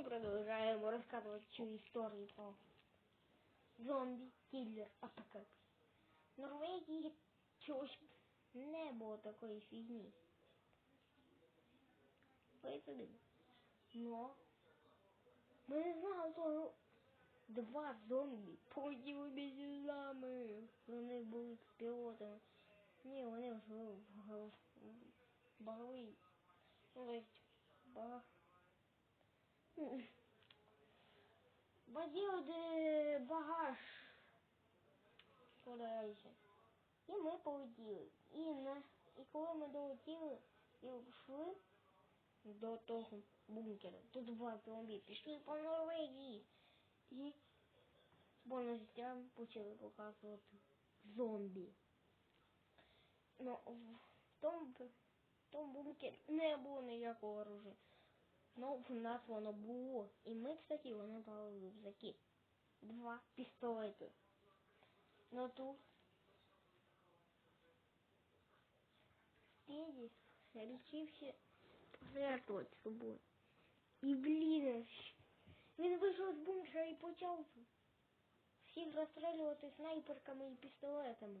мы продолжаем рассказывать всю историю про зомби, киллер, апокалипсис. В Норвегії чогось не було такої фігні. Поэтому. Но ми не знали, що два зомбі полетіли між нами. Вони були пілотами. Ні, вони вже в баговий. Ну, то есть, баг... Возили багаж. Кудайся. І ми полетіли. І, на... і коли ми долетіли і йшли до того бункера, тут два зомбі пішли по Норвегії. І стрім почали показувати зомбі. Ну, в тому, в тому бункері не було ніякого оружия. Ну, в нас воно було. І ми, кстати, воно дали в рюкзаки. Два пістолети. Ну тут спереди речився пожертвувати собою. І, блін, він вийшов з бункера і почав всіх розстрілювати снайперками і пістолетами.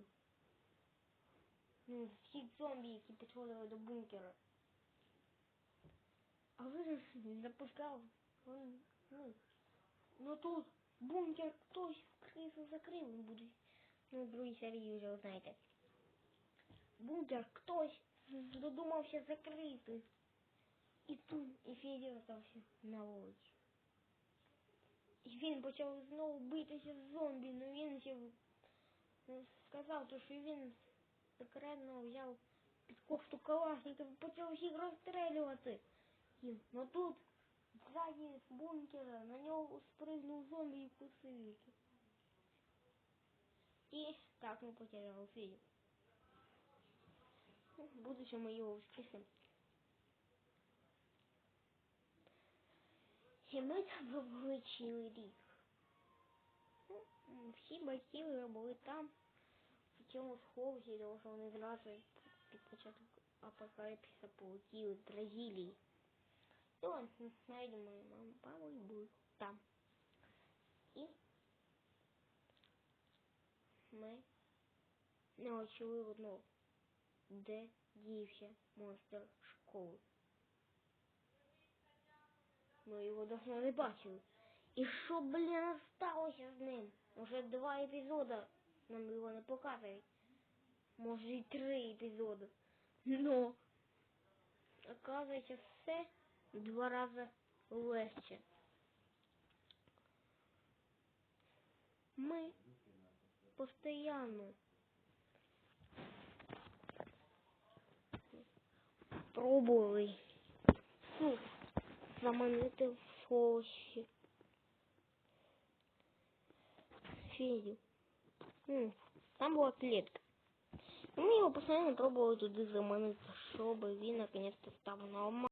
Ну, всіх зомбі, які підходили до бункера. А ви ж не запускав. Он, ну, ну тут бункер хтось крису закрив, він буде. Ну, в другій серії вже знаєте. Бункер хтось додумався закрити. І тут і Федір остався на вулиці. І він почав знову битися з зомбі, але він ну, сказав, то, що він секретно взяв під кофту калашників і почав всіх розстрілювати. І, ну тут, ззаді з бункера, на нього спрыгнув зомбі і вкусив. І так ми потеряли В будущем мы его воскресим. І ми там були цілий рік. Всі батьки були там, в цьому сховищі, тому що вони зразу під початок апокаліпсиса полетіли в Бразилії. Он знайдемо мою маму, папу і були там. І ми навчили одного, де дівся монстр школи. Ми його давно не бачили. І що, блін, сталося з ним? Уже два епізода нам його не показують. Може і три епізоди. Но, оказується, все два рази легче. Ми постоянно пробували ну, заманити в сховище Федю. Ну, там була клетка. І Ми його постійно пробували туди заманити, щоб він наконец-то став нормальним.